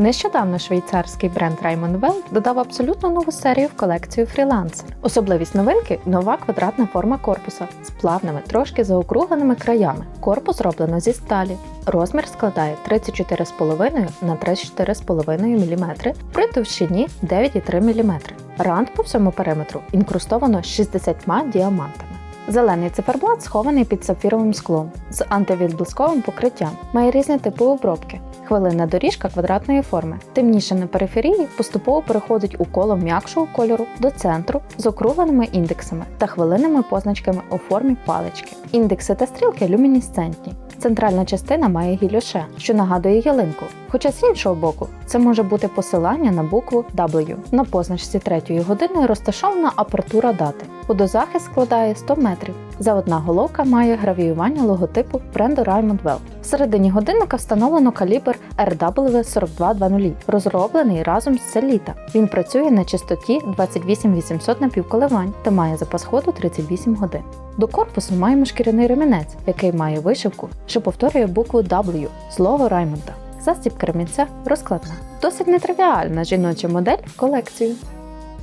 Нещодавно швейцарський бренд Raymond Well додав абсолютно нову серію в колекцію Freelancer. Особливість новинки нова квадратна форма корпуса з плавними, трошки заокругленими краями. Корпус зроблено зі сталі. Розмір складає 34,5 на 34,5 мм при товщині 9,3 мм. Рант по всьому периметру інкрустовано 60 діамантами. Зелений циферблат схований під сапфіровим склом з антивідблисковим покриттям. Має різні типи обробки. Хвилинна доріжка квадратної форми. Темніше на периферії поступово переходить у коло м'якшого кольору до центру з округленими індексами та хвилинними позначками у формі палички. Індекси та стрілки люмінесцентні. Центральна частина має гілюше, що нагадує ялинку. Хоча з іншого боку, це може бути посилання на букву W. На позначці третьої години розташована апертура дати. Водозахист складає 100 метрів. За одна головка має гравіювання логотипу бренду Raymond Well. Всередині годинника встановлено калібр RW4220, розроблений разом з Celita. Він працює на частоті 28800 напівколивань та має запас ходу 38 годин. До корпусу маємо шкіряний ремінець, який має вишивку, що повторює букву W з Раймонда. Застібка ремінця розкладна. Досить нетривіальна жіноча модель в колекцію.